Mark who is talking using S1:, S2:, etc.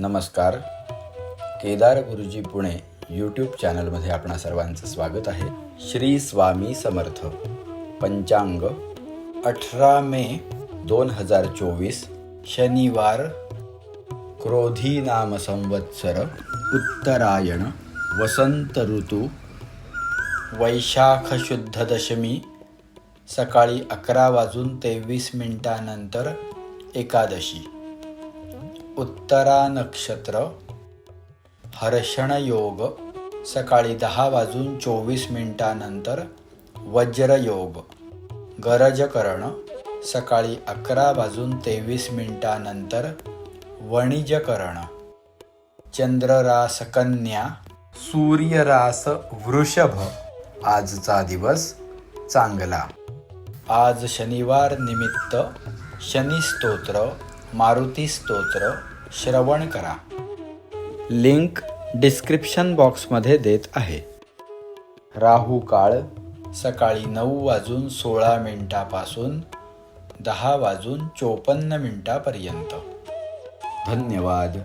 S1: नमस्कार. केदार गुरुजी पुणे यूट्यूब चॅनलमध्ये आपणा सर्वांचं स्वागत आहे. श्री स्वामी समर्थ. पंचांग अठरा मे दोन हजार चोवीस शनिवार क्रोधी नाम संवत्सर उत्तरायण वसंत ऋतू वैशाख शुद्ध दशमी सकाळी अकरा वाजून तेवीस मिनिटानंतर एकादशी. उत्तरा नक्षत्र हर्षण योग सकाळी दहा वाजून चोवीस मिनिटानंतर वज्रयोग गरज करण सकाळी अकरा वाजून तेवीस मिनिटानंतर वणिजकरण चंद्ररास कन्या सूर्यरास वृषभ आजचा दिवस चांगला. आज शनिवार निमित्त शनिस्तोत्र मारुती स्तोत्र श्रवण करा. लिंक डिस्क्रिप्शन बॉक्समध्ये देत आहे. राहू काळ सकाळी नऊ वाजून सोळा मिनिटापासून दहा वाजून चोपन्न मिनिटापर्यंत. धन्यवाद.